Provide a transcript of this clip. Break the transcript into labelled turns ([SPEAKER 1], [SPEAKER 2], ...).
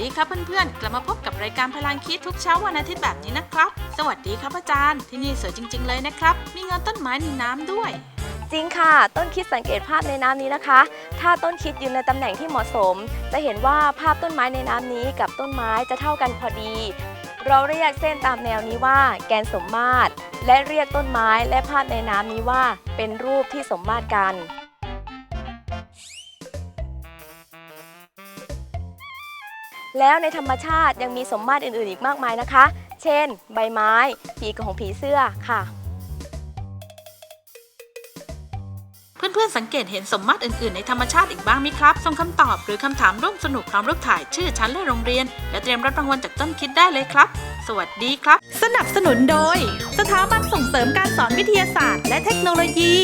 [SPEAKER 1] ดีครับเพื่อนๆ กลับมาพบกับรายการพลังคิดทุกเช้าวันอาทิตย์แบบนี้นะครับ สวัสดีครับอาจารย์ ที่นี่สวยจริง ๆ เลยนะครับ มีเงินต้นไม้ในน้ำด้วย
[SPEAKER 2] จริงค่ะ ต้นคิดสังเกตภาพในน้ำนี้นะคะ ถ้าต้นคิดยืนในตำแหน่งที่เหมาะสม จะเห็นว่าภาพต้นไม้ในน้ำนี้กับต้นไม้จะเท่ากันพอดี เราเรียกเส้นตามแนวนี้ว่า แกนสมมาตร และเรียกต้นไม้และภาพในน้ำนี้ว่า เป็นรูปที่สมมาตรกัน แล้วในธรรมชาติยังมีสมมาตรอื่นๆ อีกมากมายนะคะ เช่น ใบไม้ ปีกของผีเสื้อค่ะ
[SPEAKER 1] เพื่อนๆสังเกตเห็นสมมาตรอื่นๆ ในธรรมชาติอีกบ้างไหมครับส่งคำตอบหรือคำถามร่วมสนุกพร้อมรูปถ่ายชื่อชั้นและโรงเรียน และเตรียมรับรางวัลจากต้นคิดได้เลยครับ สวัสดีครับ
[SPEAKER 3] สนับสนุนโดย สถาบันส่งเสริมการสอนวิทยาศาสตร์ และเทคโนโลยี